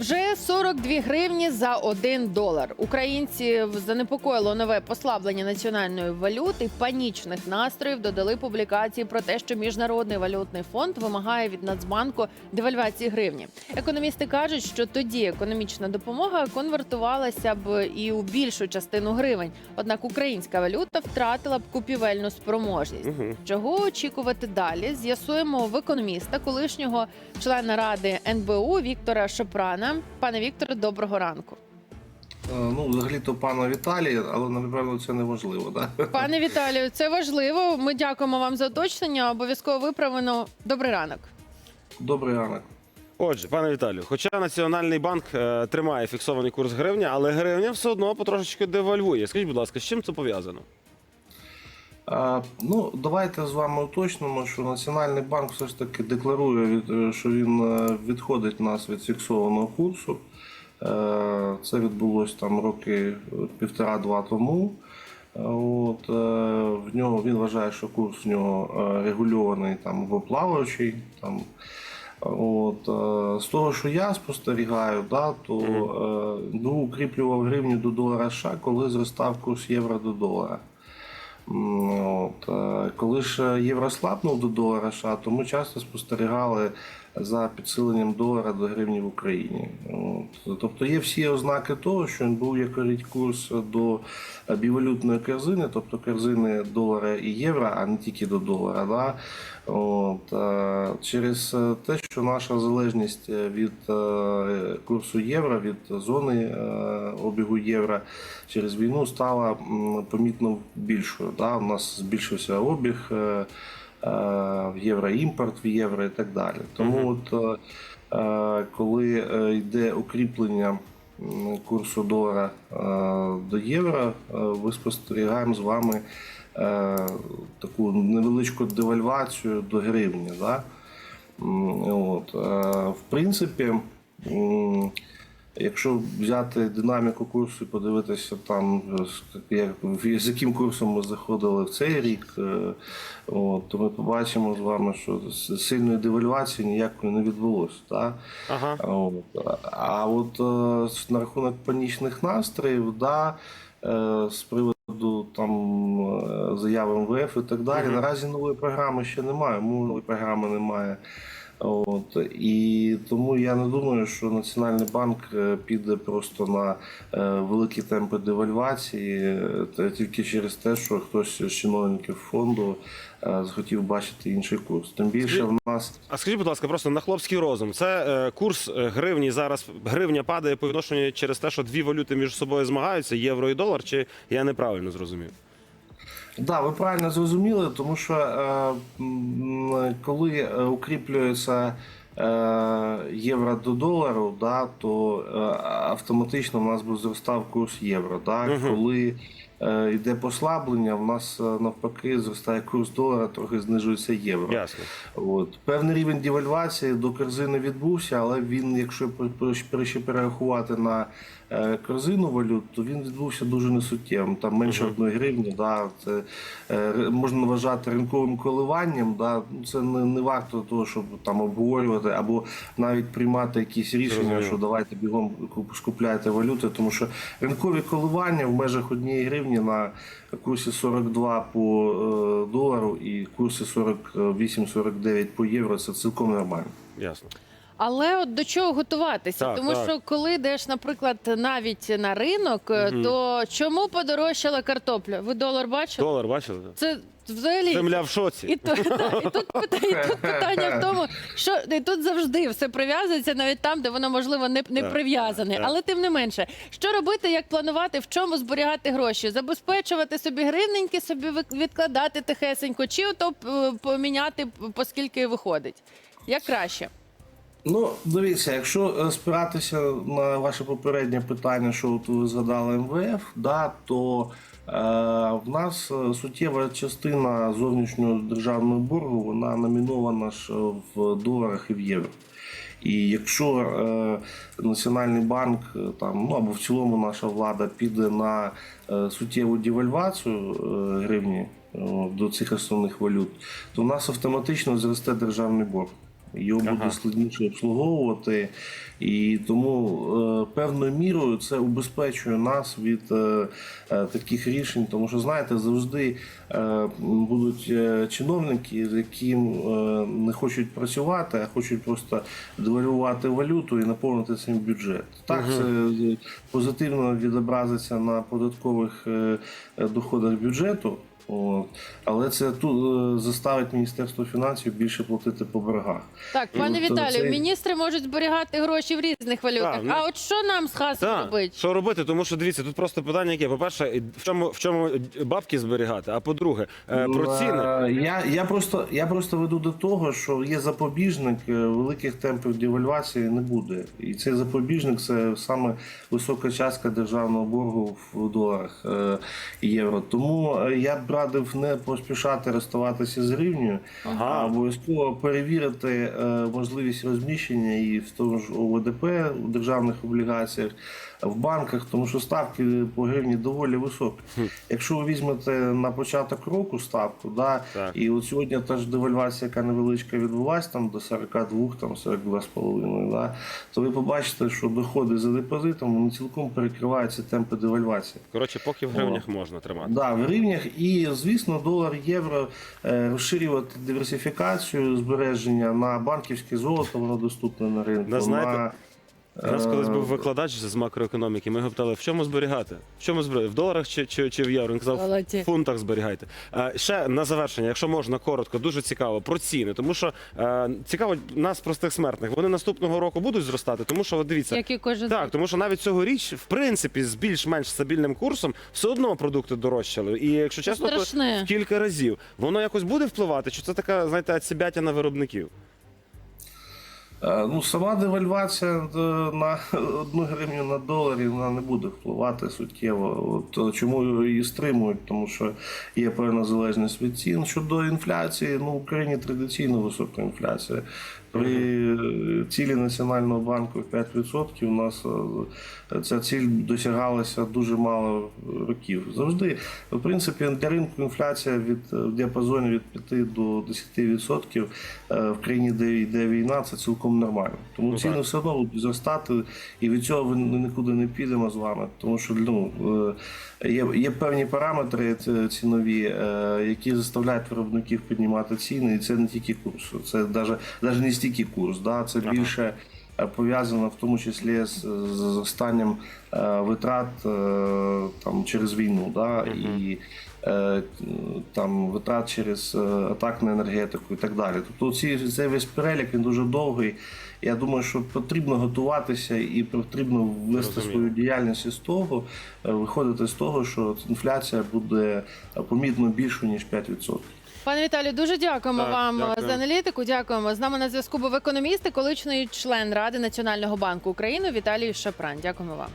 Вже 42 гривні за 1 долар. Українців занепокоїло нове послаблення національної валюти. Панічних настроїв додали публікації про те, що міжнародний валютний фонд вимагає від Нацбанку девальвації гривні. Економісти кажуть, що тоді економічна допомога конвертувалася б і у більшу частину гривень. Однак українська валюта втратила б купівельну спроможність. Угу. Чого очікувати далі? З'ясуємо в економіста, колишнього члена ради НБУ Віктора Шопрана. Пане Вікторе, доброго ранку. Е, Ну, взагалі-то пана Віталія, але напевно це не важливо, да? Пане Віталію, це важливо. Ми дякуємо вам за уточнення. Обов'язково виправлено. Добрий ранок. Добрий ранок. Отже, пане Віталію, хоча Національний банк е, тримає фіксований курс гривня, але гривня все одно потрошечки девальвує. Скажіть, будь ласка, з чим це пов'язано? Ну, давайте з вами уточнимо, що Національний банк все ж таки декларує, е, що він е, відходить нас від фіксованого курсу. Е, Це відбулось там роки півтора-два тому. От, в нього він вважає, що курс в нього регульований там або плаваючий. Там. От, з того, що я спостерігаю, да, то ну, укріплював гривню до долара США, коли зростав курс євро до долара. От. е, Коли ж євро слабнув до долара США, то ми часто спостерігали за підсиленням долара до гривні в Україні. От. Тобто є всі ознаки того, що він був як говорить, курс до бівалютної корзини, тобто корзини долара і євро, а не тільки до долара. Да? От. е, Через те, що наша залежність від е, курсу євро, від зони е, обігу євро через війну стала помітно більшою. Да? У нас збільшився обіг в євроімпорт, в євро і так далі. Тому от, е, е, коли е, йде укріплення курсу долара е, до євро, е, ви спостерігаємо з вами е, таку невеличку девальвацію до гривні. Да? От, е, в принципі, якщо взяти динаміку курсу і подивитися там, як, з яким курсом ми заходили в цей рік, е, от, то ми побачимо з вами, що сильної девальвації ніякої не відбулося. Да? Ага. От. А от е, на рахунок панічних настроїв, да, е, з приводу там е, заяв МВФ і так далі. Мгм. Наразі нової програми ще немає, нової програми немає. От і тому я не думаю, що Національний банк е, піде просто на е, великі темпи девальвації тільки через те, що хтось з чиновників фонду е, захотів бачити інший курс. Тим більше в нас А скажіть, будь ласка, просто на хлопський розум. Це курс гривні зараз гривня падає по відношенню через те, що дві валюти між собою змагаються євро і долар, чи я неправильно зрозумів? Да, ви правильно зрозуміли, тому що е, коли е, укріплюється е, євро до долару, да, то е, автоматично в нас буде зростав курс євро. Да? Угу. Коли йде послаблення, в нас е, навпаки зростає курс долара, трохи знижується євро. Ясно. От. Певний рівень девальвації до корзини відбувся, але він, якщо ще перерахувати на е, корзину валют, то він відбувся дуже несуттєвим. Там менше Мгм. одної гривні. Да, це е, можна вважати ринковим коливанням. Да, це не, не варто того, щоб там обговорювати або навіть приймати якісь рішення, що давайте бігом куп- скупляйте валюти, тому що ринкові коливання в межах однієї гривні на курсі 42 по е, долару і курсі 48-49 по євро це цілком нормально. Ясно. Але от до чого готуватися? Так, Тому так. що коли йдеш, наприклад, навіть на ринок, угу. То чому подорожчала картопля? Ви долар бачили? Долар бачили? Це взагалі Земля в шоці. І тут, та, і, тут, і тут питання в тому, що і тут завжди все прив'язується, навіть там, де воно можливо не, не прив'язане. Але тим не менше, що робити, як планувати, в чому зберігати гроші, забезпечувати собі гривненьки, собі відкладати тихесенько, чи ото е, поміняти, оскільки виходить. Як краще? Ну, дивіться, якщо спиратися на ваше попереднє питання, що от ви згадали МВФ, да, то в нас е, суттєва частина зовнішнього державного боргу вона номінована ж в доларах і в євро. І якщо е, Національний банк е, там, ну або в цілому наша влада піде на е, суттєву девальвацію е, гривні е, до цих основних валют, то у нас автоматично зросте державний борг. Його буде Ага. складніше обслуговувати, і тому е, певною мірою це убезпечує нас від е, е, таких рішень, тому що знаєте, завжди е, будуть е, чиновники, яким е, не хочуть працювати, а хочуть просто девальвувати валюту і наповнити цим бюджет. Так це е, позитивно відобразиться на податкових е, доходах бюджету. От. Але це тут е, заставить Міністерство фінансів більше платити по боргах. Так, пане е, Віталію, цей- міністри можуть зберігати гроші в різних валютах. Так, ну- а от що нам з хасом Так, робити? що робити? Тому що дивіться, тут просто питання яке. По-перше, в чому в чому бабки зберігати? А по-друге, е, про ціни. Я, я, просто, я просто веду до того, що є запобіжник, великих темпів девальвації не буде. І цей запобіжник це саме висока частка державного боргу в доларах і євро. Тому я б радив не поспішати розставатися з гривнею, Ага. а обов'язково перевірити е, можливість розміщення її в тому ж ОВДП, в державних облігаціях, в банках, тому що ставки по гривні доволі високі. Якщо ви візьмете на початок року ставку, да, Так. і от сьогодні та ж девальвація, яка невеличка відбулася там до 42, там 42,5, да, то ви побачите, що доходи за депозитом вони цілком перекривають ці темпи девальвації. Коротше, поки в гривнях можна тримати. Да, в гривнях і звісно, долар, євро е, розширювати диверсифікацію збереження на банківське золото, воно доступне на ринку. Да, знаєте, на, У нас колись був е, викладач з макроекономіки. Ми його питали, в чому зберігати? В чому зберігати? В доларах чи, чи, чи в євро? Він казав, Золоті. в фунтах зберігайте. А, ще на завершення, якщо можна коротко, дуже цікаво про ціни. Тому що е, цікаво нас, простих смертних. Вони наступного року будуть зростати, тому що от дивіться. Як і кожен Так, тому що навіть цьогоріч, в принципі, з більш-менш стабільним курсом все одно продукти дорожчали. І якщо чесно, то страшне. в кілька разів. Воно якось буде впливати, чи це така, знаєте, отсібятя на виробників? Е, Ну, сама девальвація е, на одну гривню на доларі вона не буде впливати суттєво. От е, чому її стримують? Тому що є певна залежність від цін. Щодо інфляції, ну в Україні традиційно висока інфляція. При е, цілі Національного банку в 5% у нас е, ця ціль досягалася дуже мало років. Завжди, в принципі, для ринку інфляція від е, в діапазоні від 5 до 10% е, в країні, де йде війна, це цілком нормально. Тому Ну, ціни все одно будуть зростати, і від цього ми нікуди не підемо з вами. Тому що ну, є, є певні параметри цінові, які заставляють виробників піднімати ціни, і це не тільки курс, це навіть, навіть не стільки курс, да? це Ага. більше е, пов'язано в тому числі з, з зростанням е, витрат е, там, через війну. Да? І е, там витрат через е, атак на енергетику і так далі. Тобто ці, цей весь перелік він дуже довгий. Я думаю, що потрібно готуватися і потрібно ввести свою діяльність із того, виходити з того, що інфляція буде помітно більшою, ніж 5%. Пане Віталію, дуже дякуємо Так, вам дякую. за аналітику. Дякуємо. З нами на зв'язку був економіст і колишній член Ради Національного банку України Віталій Шапран. Дякуємо вам.